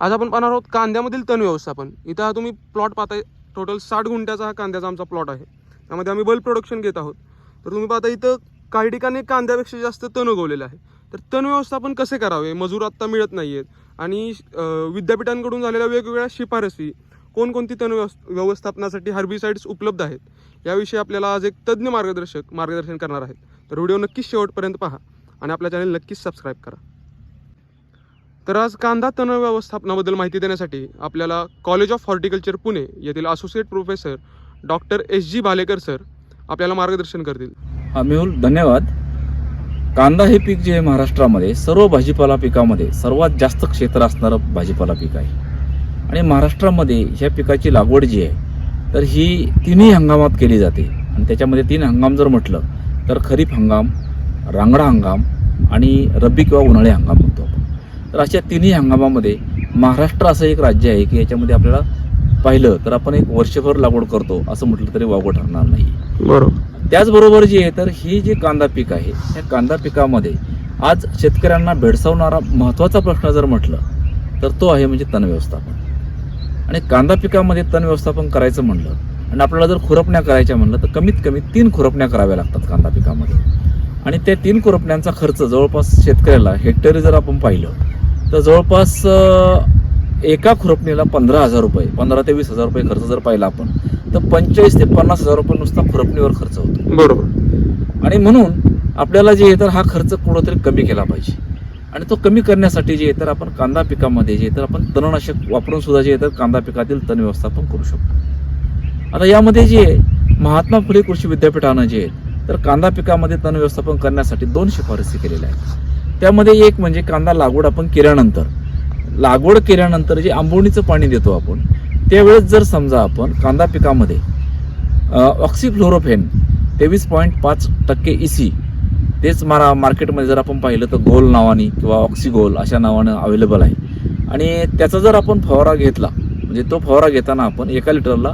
आज आपण पाहणार आहोत कांद्यामधील तण व्यवस्थापन. इथं हा तुम्ही प्लॉट पाहताय. टोटल साठ गुंठ्याचा हा कांद्याचा आमचा प्लॉट आहे. त्यामध्ये आम्ही बल्ब प्रोडक्शन घेत आहोत. तर तुम्ही पाहता इथं काही ठिकाणी कांद्यापेक्षा जास्त तण उगवलेलं आहे. तर तण व्यवस्थापन कसे करावे? मजूर आत्ता मिळत नाही आहेत आणि विद्यापीठांकडून झालेल्या वेगवेगळ्या शिफारसी कोणकोणती तण व्यवस्थापनासाठी हर्बिसाइड्स उपलब्ध आहेत याविषयी आपल्याला आज एक तज्ज्ञ मार्गदर्शक मार्गदर्शन करणार आहेत. तर व्हिडिओ नक्कीच शेवटपर्यंत पहा आणि आपल्या चॅनल नक्कीच सबस्क्राईब करा. तर आज कांदा तण व्यवस्थापनाबद्दल माहिती देण्यासाठी आपल्याला कॉलेज ऑफ हॉर्टिकल्चर पुणे येथील associate professor doctor S G Bhalekar sir आपल्याला मार्गदर्शन करतील. हा मेहुल हो, धन्यवाद. कांदा हे पीक जे आहे महाराष्ट्रामध्ये सर्व भाजीपाला पिकामध्ये सर्वात जास्त क्षेत्र असणारं भाजीपाला पीक आहे. आणि महाराष्ट्रामध्ये ह्या पिकाची लागवड जी आहे तर ही तिन्ही हंगामात केली जाते. आणि त्याच्यामध्ये तीन हंगाम जर म्हटलं तर खरीप हंगाम रांगडा हंगाम आणि रब्बी किंवा उन्हाळी हंगाम. तर अशा तिन्ही हंगामामध्ये महाराष्ट्र असं एक राज्य आहे की याच्यामध्ये आपल्याला पाहिलं तर आपण एक वर्षभर लागवड करतो असं म्हटलं तरी वावगं ठरणार नाही. बरोबर. त्याचबरोबर जे आहे तर ही जे कांदा पीक आहे त्या कांदा पिकामध्ये आज शेतकऱ्यांना भेडसावणारा महत्त्वाचा प्रश्न जर म्हटलं तर तो आहे म्हणजे तण व्यवस्थापन. आणि कांदा पिकामध्ये तण व्यवस्थापन करायचं म्हणलं आणि आपल्याला जर खुरपण्या करायच्या म्हणलं तर कमीत कमी तीन खुरपण्या कराव्या लागतात कांदा पिकामध्ये. आणि त्या तीन खुरपण्यांचा खर्च जवळपास शेतकऱ्याला हेक्टरी जर आपण पाहिलं तर जवळपास एका खुरपणीला पंधरा हजार रुपये पंधरा ते वीस हजार रुपये खर्च जर पाहिला आपण तर पंचेचाळीस ते पन्नास हजार रुपये नुसता खुरपणीवर खर्च होतो. बरोबर. आणि म्हणून आपल्याला जे आहे तर हा खर्च कुठंतरी कमी केला पाहिजे. आणि तो कमी करण्यासाठी जे आहे तर आपण कांदा पिकामध्ये जे तर आपण तणनाशक वापरून सुद्धा जे आहे तर कांदा पिकातील तण व्यवस्थापन करू शकतो. आता यामध्ये जे आहे, महात्मा फुले कृषी विद्यापीठानं जे आहे तर कांदा पिकामध्ये तण व्यवस्थापन करण्यासाठी दोन शिफारसी केलेल्या आहेत. त्यामध्ये एक म्हणजे कांदा लागवड आपण केल्यानंतर. लागवड केल्यानंतर जे आंबोणीचं पाणी देतो आपण त्यावेळेस जर समजा आपण कांदा पिकामध्ये ऑक्सिफ्लोरोफेन तेवीस पॉईंट पाच टक्के इसी तेच मारा मार्केटमध्ये जर आपण पाहिलं तर गोल नावाने किंवा ऑक्सिगोल अशा नावानं अवेलेबल आहे. आणि त्याचा जर आपण फवारा घेतला म्हणजे तो फवारा घेताना आपण एका लिटरला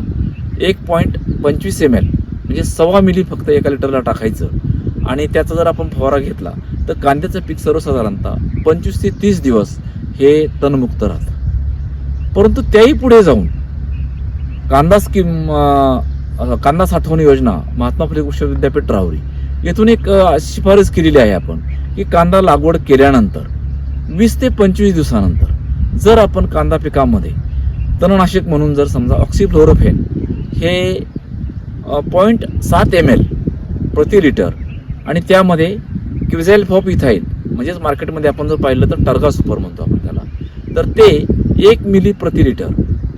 एक पॉईंट पंचवीस एम एल म्हणजे सव्वा मिली फक्त एका लिटरला टाकायचं. आणि त्याचा जर आपण फवारा घेतला तर कांद्याचं पीक सर्वसाधारणतः पंचवीस ते तीस दिवस हे तणमुक्त राहतं. परंतु त्याही पुढे जाऊन कांदा स्कीम कांदा साठवण योजना महात्मा फुले कृषी विद्यापीठ राहुरी येथून एक शिफारस केलेली आहे आपण की कांदा लागवड केल्यानंतर वीस ते पंचवीस दिवसानंतर जर आपण कांदा पिकामध्ये तणनाशक म्हणून जर समजा ऑक्सिफ्लोरोफेन हे पॉईंट सात एम एल प्रति लिटर आणि त्यामध्ये क्विझॅल फॉप इथाईल म्हणजेच मार्केटमध्ये आपण जर पाहिलं तर टर्गा सुपर म्हणतो आपण त्याला. तर ते एक मिली प्रति लिटर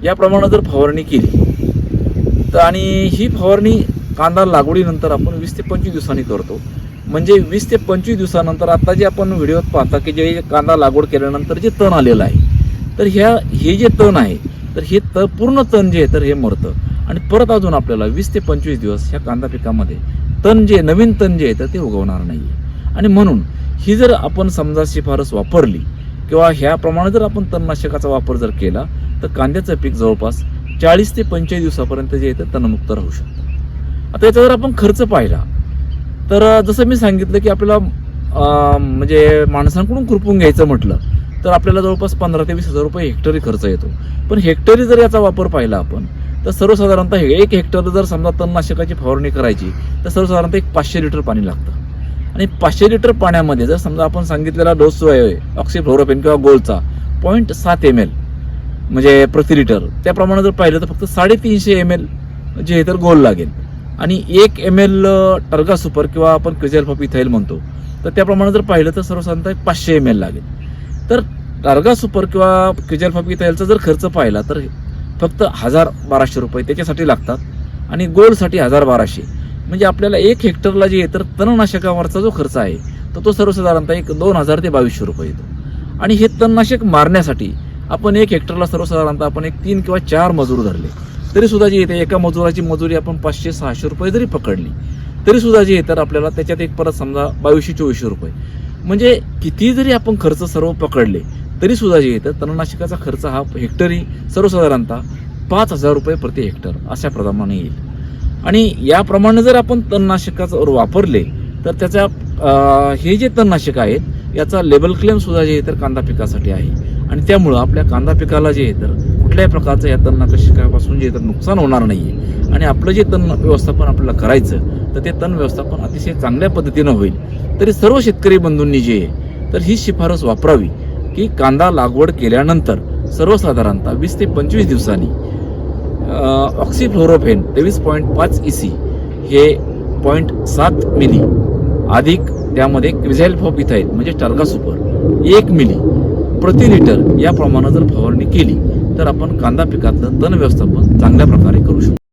याप्रमाणे जर फवारणी केली तर आणि ही फवारणी कांदा लागवडीनंतर आपण वीस ते पंचवीस दिवसांनी करतो. म्हणजे वीस ते पंचवीस दिवसानंतर आता जे आपण व्हिडिओत पाहता की जे कांदा लागवड केल्यानंतर जे तण आलेलं आहे तर ह्या हे जे तण आहे तर हे त पूर्ण तण जे आहे तर हे मरतं. आणि परत अजून आपल्याला वीस ते पंचवीस दिवस ह्या कांदा पिकामध्ये तण जे नवीन तण जे आहे तर ते उगवणार नाही आणि म्हणून ही जर आपण समजा शिफारस वापरली किंवा ह्याप्रमाणे जर आपण तणनाशकाचा वापर जर केला तर कांद्याचं पीक जवळपास चाळीस ते पंचेचाळीस दिवसापर्यंत जे आहे ते तणमुक्त राहू शकतं. आता याचा जर आपण खर्च पाहिला तर जसं मी सांगितलं की आपल्याला म्हणजे माणसांकडून खुरपून घ्यायचं म्हटलं तर आपल्याला जवळपास पंधरा ते वीस हजार रुपये हेक्टरी खर्च येतो. पण हेक्टरी जर याचा वापर पाहिला आपण तर सर्वसाधारणतः हे एक हेक्टर जर समजा तणनाशकाची फवारणी करायची तर सर्वसाधारणतः एक पाचशे लिटर पाणी लागतं. आणि पाचशे लिटर पाण्यामध्ये जर समजा आपण सांगितलेला डोस जो आहे ऑक्सिफ्लोरोपेन किंवा गोलचा पॉईंट सात एम एल म्हणजे प्रति लिटर त्याप्रमाणे जर पाहिलं तर फक्त साडेतीनशे एम एल जे हे तर गोल लागेल. आणि एक एम एल टर्गा सुपर किंवा आपण क्रिझेल इथाईल म्हणतो तर त्याप्रमाणे जर पाहिलं तर सर्वसाधारणतः एक पाचशे एम एल लागेल. तर टार्गा सुपर किंवा क्रिझेल इथाईलचा जर खर्च पाहिला तर फक्त हजार बाराशे रुपये त्याच्यासाठी लागतात आणि गोलसाठी हजार बाराशे. म्हणजे आपल्याला एक हेक्टरला जे येतं तर तणनाशकावरचा जो खर्च आहे तर तो सर्वसाधारणतः एक दोन हजार ते बावीसशे रुपये येतो. आणि हे तणनाशक मारण्यासाठी आपण एक हेक्टरला सर्वसाधारणतः आपण एक तीन किंवा चार मजूर धरले. तरी सुद्धा जे येते एका मजुराची मजुरी आपण पाचशे सहाशे रुपये जरी पकडली तरी सुद्धा जे येतं तर आपल्याला त्याच्यात एक परत समजा बावीसशे चोवीसशे रुपये. म्हणजे किती जरी आपण खर्च सर्व पकडले तरी सुद्धा जे येतं तणनाशकाचा खर्च हा हेक्टरी सर्वसाधारणतः पाच हजार रुपये प्रति हेक्टर अशा प्रमाणे येईल. आणि याप्रमाणे जर आपण तणनाशकाचा वापरले तर त्याच्या हे जे तणनाशक आहेत याचा लेबल क्लेम सुद्धा जे आहे तर कांदा पिकासाठी आहे. आणि त्यामुळं आपल्या कांदा पिकाला जे आहे तर कुठल्याही प्रकारचं या तणनाशकापासून जे तर नुकसान होणार नाही आणि आपलं जे तण व्यवस्थापन आपल्याला करायचं तर ते तण व्यवस्थापन अतिशय चांगल्या पद्धतीनं होईल. तरी सर्व शेतकरी बंधूंनी जे आहे तर ही शिफारस वापरावी की कांदा लागवड केल्यानंतर सर्वसाधारणतः वीस ते पंचवीस दिवसांनी ऑक्सिफ्लोरोफेन तेवीस पॉईंट पाच ई सी हे पॉईंट सात मिली अधिक त्यामध्ये क्रिझॅल्फॉप आहेत म्हणजे टार्गा सुपर एक मिली प्रति लिटर या प्रमाणात जर फवारणी केली तर आपण कांदा पिकातलं तण व्यवस्थापन चांगल्या प्रकारे करू शकतो.